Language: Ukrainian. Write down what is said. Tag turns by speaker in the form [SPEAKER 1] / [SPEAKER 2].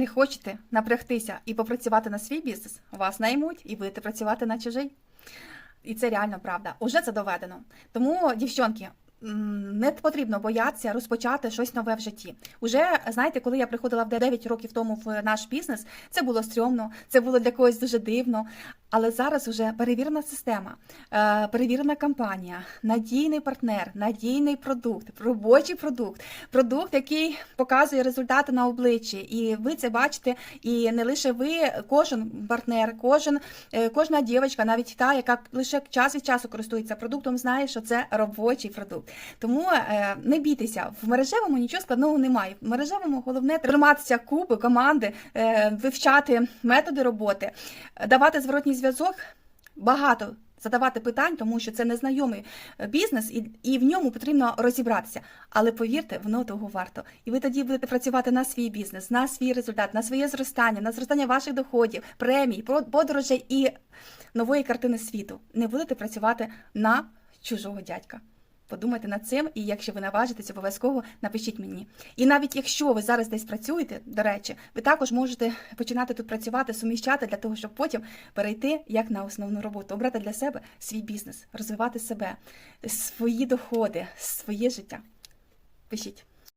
[SPEAKER 1] не хочете напрягтися і попрацювати на свій бізнес, вас наймуть і будете працювати на чужий. І це реально правда. Уже це доведено. Тому, дівчонки, не потрібно боятися розпочати щось нове в житті. Уже знаєте, коли я приходила в 9 років тому в наш бізнес, це було стрьомно, це було для когось дуже дивно. Але зараз вже перевірена система, е, перевірена кампанія, надійний партнер, надійний продукт, робочий продукт, продукт, який показує результати на обличчі. І ви це бачите, і не лише ви, кожен партнер, кожен, е, кожна дівчинка, навіть та, яка лише час від часу користується продуктом, знає, що це робочий продукт. Тому е, не бійтеся, в мережевому нічого складного немає. В мережевому головне триматися купи, команди, вивчати методи роботи, давати зворотній зв'язок. Багато задавати питань, тому що це незнайомий е, бізнес, і, і в ньому потрібно розібратися. Але повірте, воно того варто. І ви тоді будете працювати на свій бізнес, на свій результат, на своє зростання, на зростання ваших доходів, премій, подорожей і нової картини світу. Не будете працювати на чужого дядька. Подумайте над цим, і якщо ви наважитесь, обов'язково напишіть мені. І навіть якщо ви зараз десь працюєте, до речі, ви також можете починати тут працювати, суміщати для того, щоб потім перейти як на основну роботу, обрати для себе свій бізнес, розвивати себе, свої доходи, своє життя. Пишіть.